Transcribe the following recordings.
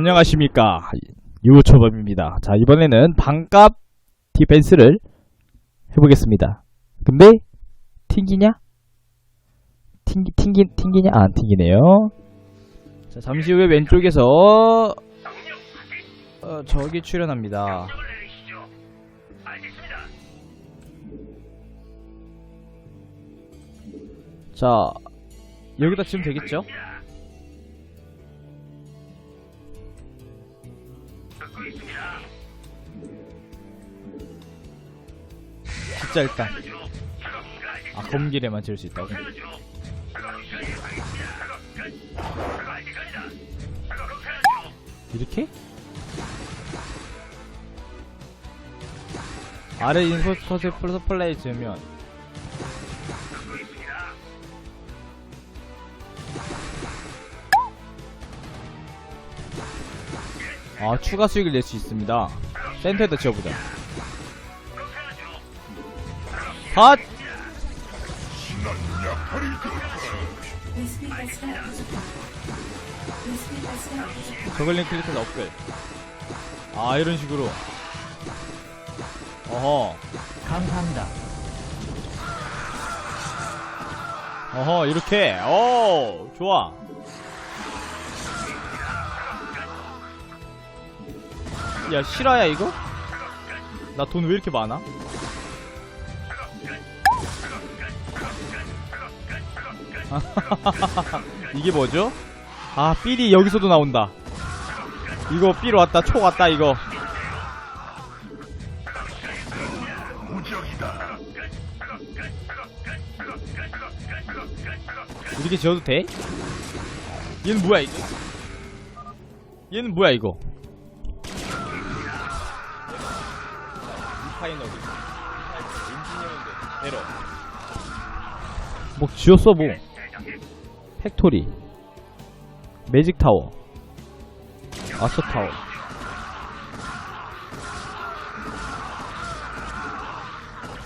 안녕하십니까 유초범입니다 자 이번에는 반값 디펜스를 해보겠습니다 근데 튕기냐? 튕기 튕기 튕기냐? 아, 안 튕기네요 자 잠시 후에 왼쪽에서 어, 저기 출연합니다 자 여기다 치면 되겠죠? 진짜 일단 아 검길에만 지을 수 있다고? 이렇게? 아래 인포터스 플러스 플레이 지으면 아 추가 수익을 낼 수 있습니다. 센터에다 지어보자. 핫! 저글링 클릭해서 업글 아 이런 식으로. 어허. 감사합니다. 어허 이렇게. 오 좋아 야 실화야 이거? 나 돈 왜 이렇게 많아? 이게 뭐죠? 아 삘이 여기서도 나온다 이거 삘 왔다 초 왔다 이거 이렇게 지어도 돼? 얘는 뭐야 이거? 얘는 뭐야 이거? 파이너리 인지니어인데. 에러. 뭐 지었어 뭐. 팩토리. 매직 타워. 아서 타워.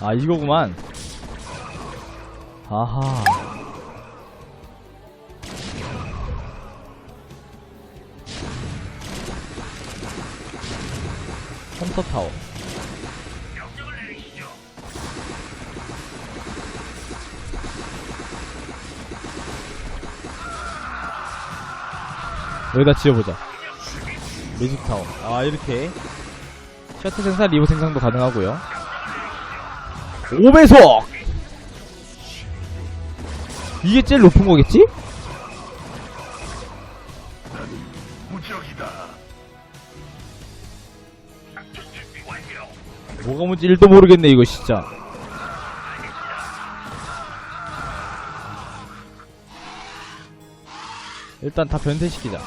아 이거구만. 아하. 컴퓨터 타워 여기다 지어보자. 매직 타워. 아 이렇게. 셔틀 생산 리버 생산도 가능하고요. 5배속! 이게 제일 높은 거겠지? 뭐가 뭔지 1도 모르겠네 이거 진짜. 일단 다 변태시키자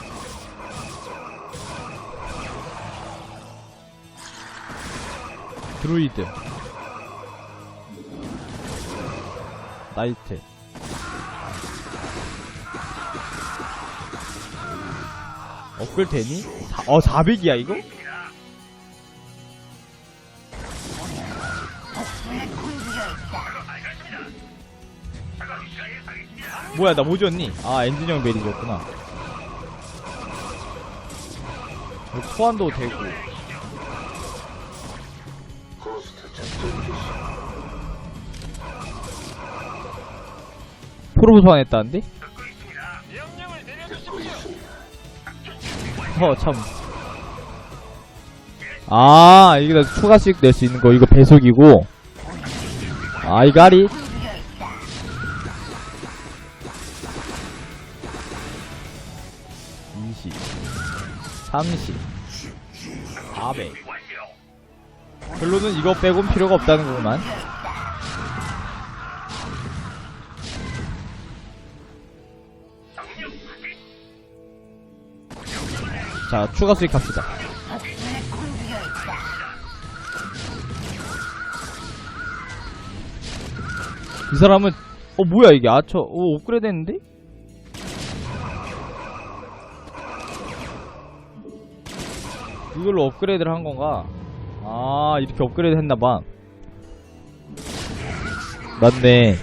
드루이드 나이트 업글 되니? 사- 어 400이야 이거? 뭐야 나뭐 줬니? 아 엔진형 베리 줬구나 여기 소환도 되고 프로브 소환했다는데? 어, 참. 아, 이게 다 추가 수익 낼수 있는 거, 이거 배속이고. 아? 이십, 삼십, 사백. 결론은 이거 빼곤 필요가 없다는 거구만. 자, 추가 수익 합시다. 이 사람은 어 뭐야 이게? 아처 오 업그레이드 했는데? 이걸로 업그레이드를 한 건가? 아 이렇게 업그레이드 했나봐. 맞네.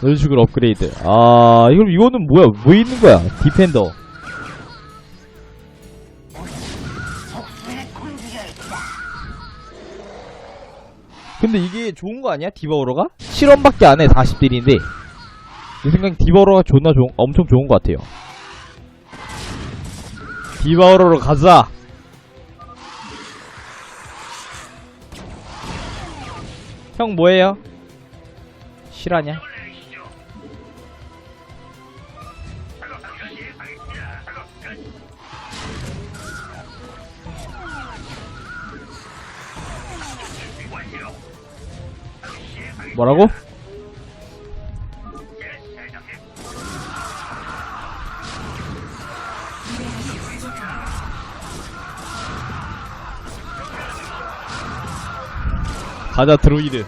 이런 식으로 업그레이드. 아 이거는 뭐야? 뭐 있는 거야? 디펜더 근데 이게 좋은 거 아니야? 디바오러가? 실험밖에 안 해, 40딜인데. 내 생각엔 디바오러가 존나 좋은, 엄청 좋은 것 같아요. 디바오러로 가자! 형 뭐해요? 실화냐? 뭐라고? 가자 드로이드.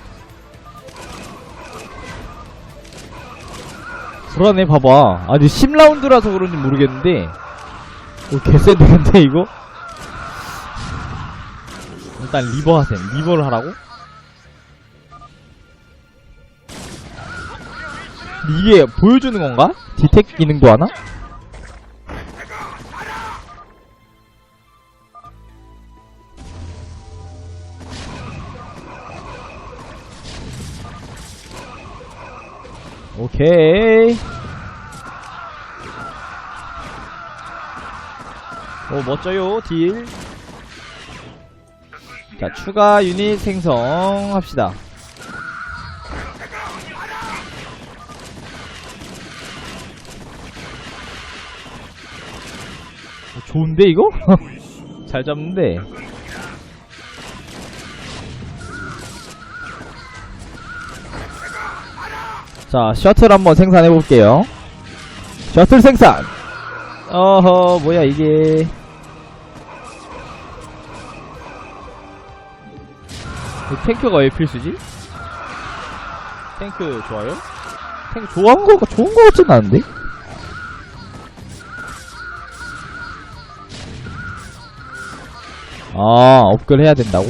불안해 봐봐. 아니 10라운드라서 그런지 모르겠는데. 오 개쎄데 근데 이거? 일단 리버 하셈. 리버를 하라고? 이게 보여주는 건가? 디텍 기능도 하나? 오케이. 오, 멋져요, 딜. 자, 추가 유닛 생성합시다. 좋은데, 이거? 잘 잡는데. 자, 셔틀 한번 생산해 볼게요. 셔틀 생산. 어허, 뭐야 이게. 이 탱크가 왜 필수지? 탱크 좋아요? 탱크 좋아한 거 좋은 거 같진 않은데? 아, 업글 해야 된다고?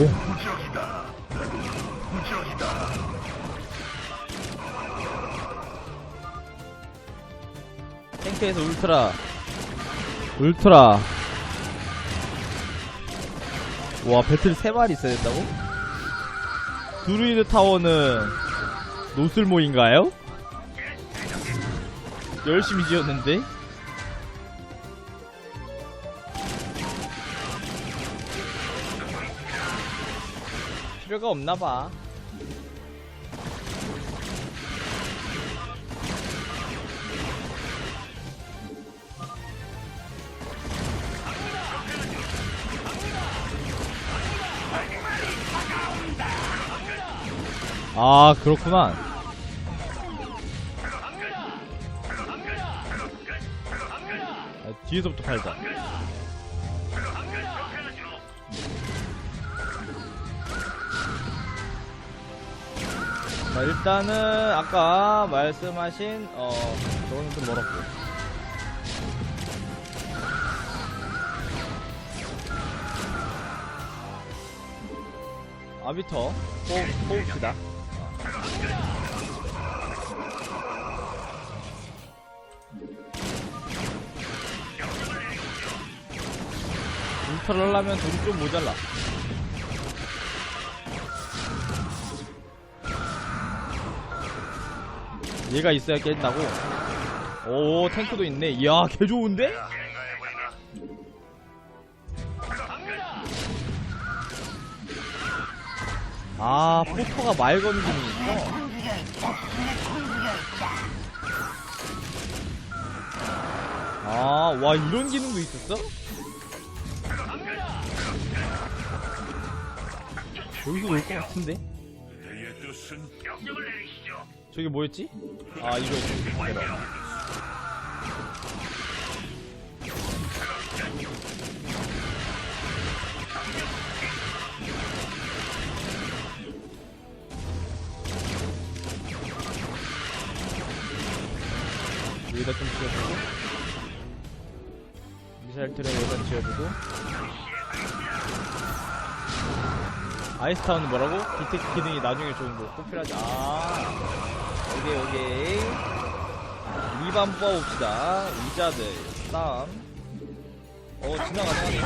탱크에서 울트라 울트라 와 배틀 3마리 있어야 된다고? 드루이드 타워는 노슬모인가요? 열심히 지었는데? 필요가 없나봐. 아 그렇구나 아, 뒤에서부터 팔자 자 일단은 아까 말씀하신 어 저거는 좀 멀었고. 아비터. 호흡, 호흡시다. 울트라를 하려면 돈이 좀 모자라 얘가 있어야 깬다고 오 탱크도 있네 이야 개 좋은데? 아 포터가 말 거는 기능이 있어 아와 이런 기능도 있었어? 여기서 놀 것 같은데? 저기 뭐였지? 아 이거. 여기다 좀 지어주고 미사일 트랙 여기다 지어주고 아이스타운은 뭐라고? 디텍트 기능이 나중에 좋은 거 꼭 필요하지 아 오케이 오케이. 리반 뽑아봅시다. 의자들 싸움. 어 지나가네.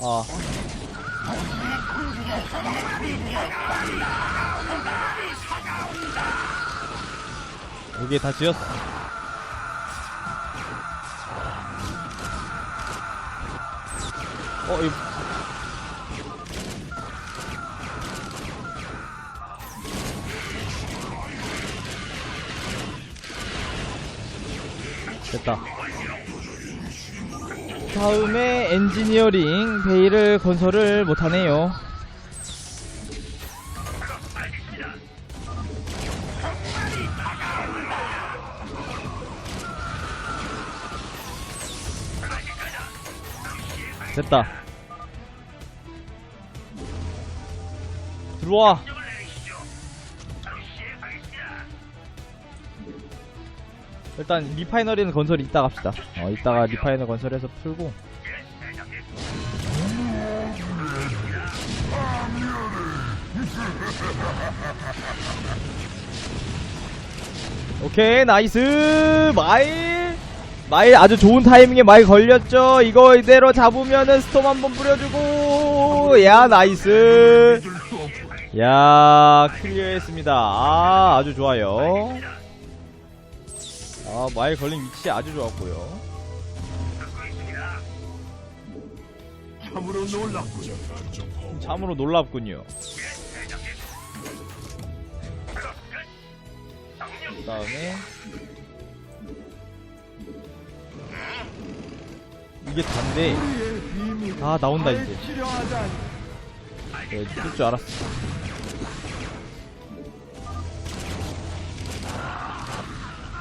아. 여기 다 지었어. 어, 이 됐다. 다음에 엔지니어링 베일을 건설을 못하네요. 됐다. 들어와. 일단 리파이너리는 건설이 이따 갑시다. 어, 이따가 리파이너 건설해서 풀고. 오케이 나이스 마일 마일 아주 좋은 타이밍에 마일 걸렸죠 이거 이대로 잡으면은 스톰 한번 뿌려주고 야 나이스 야 클리어했습니다. 아 아주 좋아요. 아 마일 걸린 위치 아주 좋았고요. 참으로 놀랍군. 참으로 놀랍군요. 그 다음에 이게 단데 아 나온다 이제. 네, 뜰줄 알았어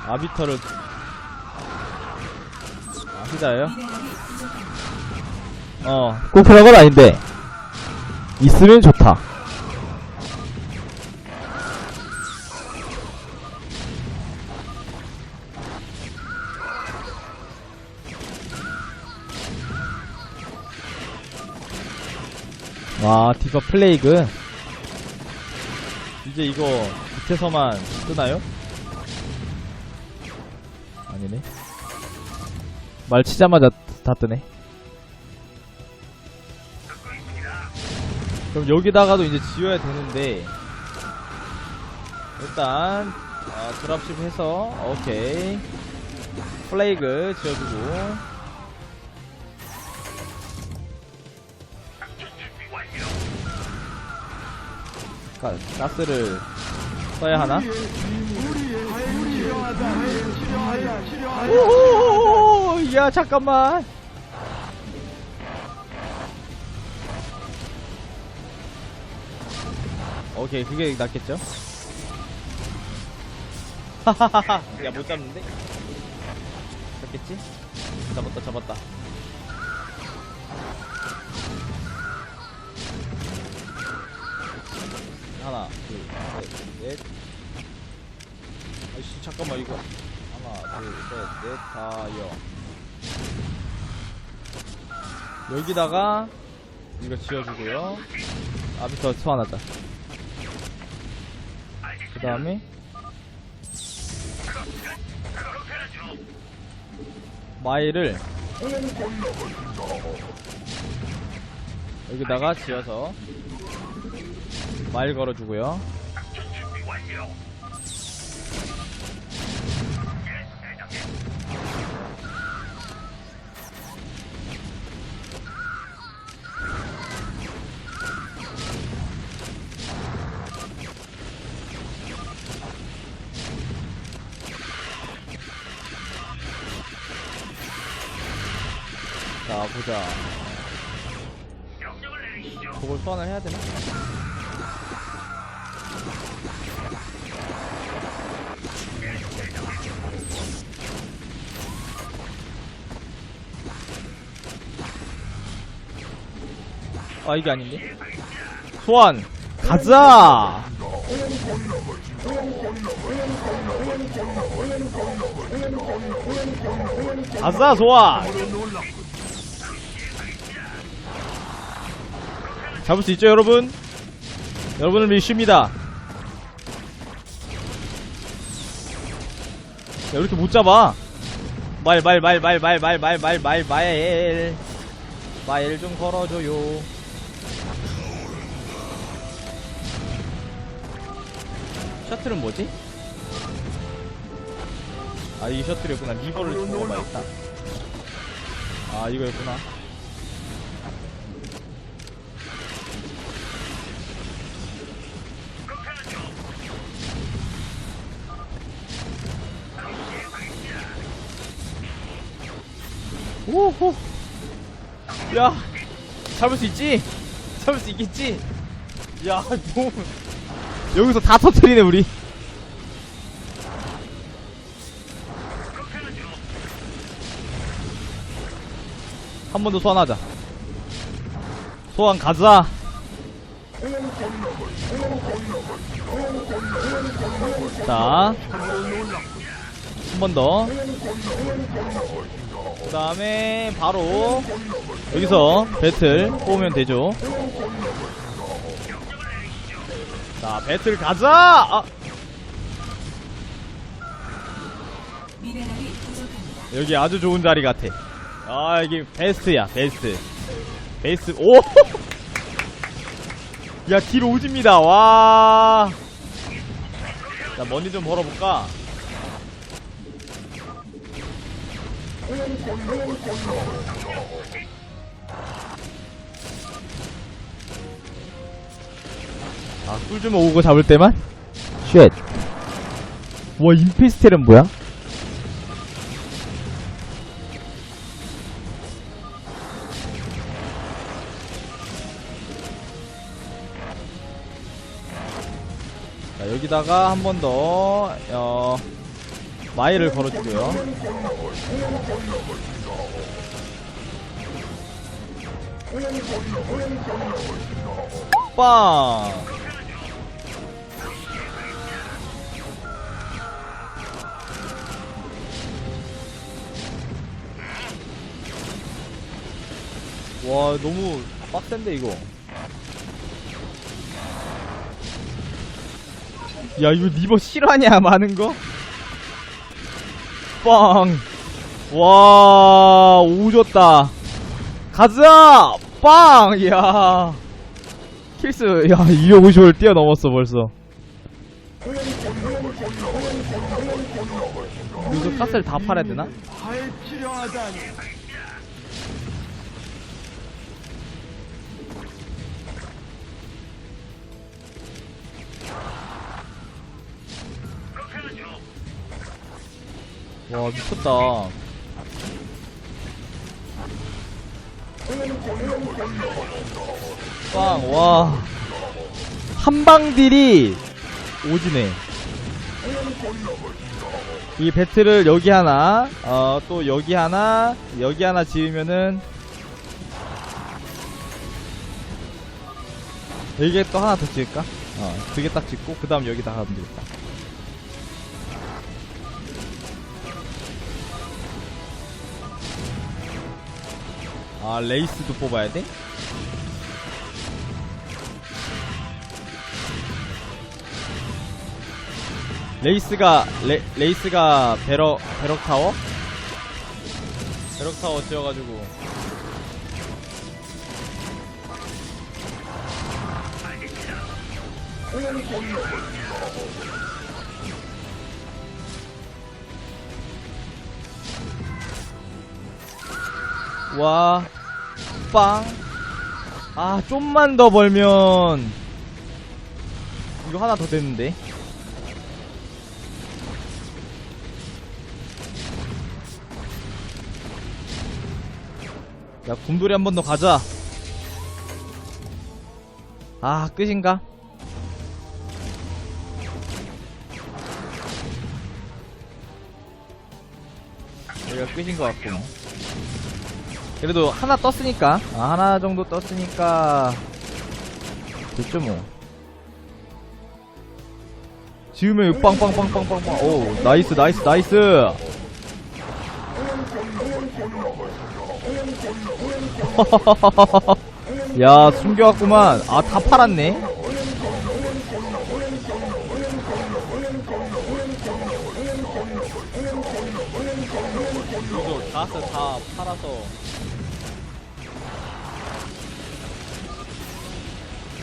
아비터를 아시다요? 어, 꼭 그런 건 아닌데 있으면 좋다. 와, 디바 플레이그. 이제 이거 밑에서만 뜨나요? 말 치자마자 다 뜨네. 그럼 여기다가도 이제 지어야 되는데 일단 아, 드랍십 해서 오케이 플레이그 지어주고 가, 가스를 써야 하나? 오호호호 야 잠깐만 오케이 그게 낫겠죠? 하하하하 야 못 잡는데? 잡겠지? 잡았다 잡았다 하나 둘셋넷 잠깐만 이거. 하나 둘셋넷 다여 여기다가 이거 지어주고요. 아비터 소환하자. 그 다음에 마일을 여기다가 지어서 마일 걸어주고요 자 보자 그걸 소환을 해야 되나? 아 이게 아닌데? 소환 가자! 가자 소환! 잡을 수 있죠 여러분? 여러분을 믿습니다 야, 왜 이렇게 못 잡아? 말, 말, 말, 말, 말, 말, 말, 말, 말, 말. 마일 좀 걸어줘요 셔틀은 뭐지? 아 이게 셔틀이었구나 리버를 먹어봐야겠다 아 이거였구나 잡을 수 있지? 잡을 수 있겠지? 야 너무 여기서 다 터트리네 우리. 한 번 더 소환하자. 소환 가자. 자. 한 번 더 그 다음에 바로 여기서 배틀 뽑으면 되죠 자 배틀 가자 아. 여기 아주 좋은 자리 같아 아 여기 베스트야 베스트 베스트 오! 야 길 오집니다 와 자, 머니 좀 벌어볼까? 아, 꿀좀 오고 잡을 때만? 쉣. 와, 임페스텔은 뭐야? 자, 여기다가 한 번 더, 어, 마일을 걸어주고요. 빵! 와, 너무 빡센데, 이거. 야 이거 리버 실화냐 많은 거? 빵! 와 오졌다 가자! 빵! 야 킬스 야 250을 뛰어넘었어 벌써 여기서 가스를 다 팔아야 되나? 와 미쳤다 빵, 와. 한방딜이 오지네. 이 배틀을 여기 하나, 어, 또 여기 하나, 여기 하나 지으면은, 여기에 또 하나 더 지을까? 어, 두 개 딱 짓고, 그 다음 여기다 하면 되겠다. 아, 레이스도 뽑아야 돼? 레이스가 레, 레이스가 배럭 배럭 타워 배럭 타워 지어가지고 와 빵. 아, 좀만 더 벌면 이거 하나 더 됐는데. 야, 곰돌이 한 번 더 가자. 아, 끝인가? 여기가 끝인 것 같고. 그래도 하나 떴으니까. 아, 하나 정도 떴으니까. 됐죠, 뭐. 지우면 빵빵빵빵빵빵. 오, 나이스, 나이스, 나이스. 야 숨겨왔구만 아 다 팔았네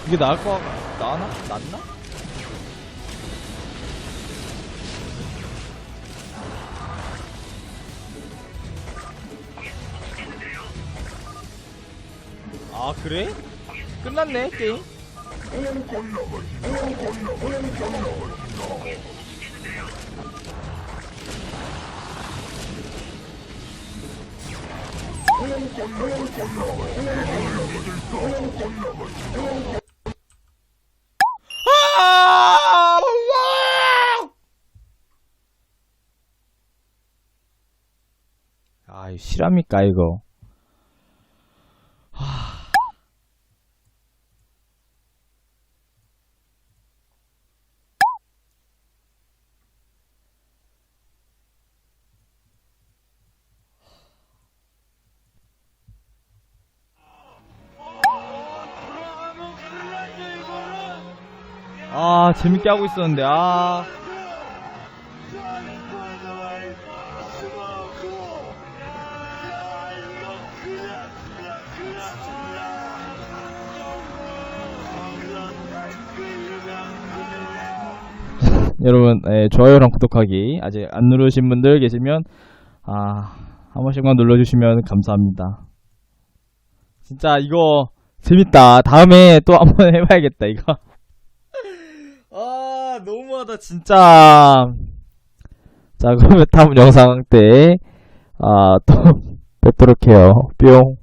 이게 나을 거 같- 나나? 낫나? 아 그래? 끝났네 게임 아! 아, 이거 실합니까, 이거? 아, 재밌게 하고 있었는데, 아. 여러분, 예, 좋아요랑 구독하기 아직 안 누르신 분들 계시면, 아, 한 번씩만 눌러주시면 감사합니다. 진짜 이거 재밌다. 다음에 또 한 번 해봐야겠다, 이거. 아, 너무하다, 진짜. 자, 그러면 다음 영상 때, 아, 또 뵙도록 해요. 뿅.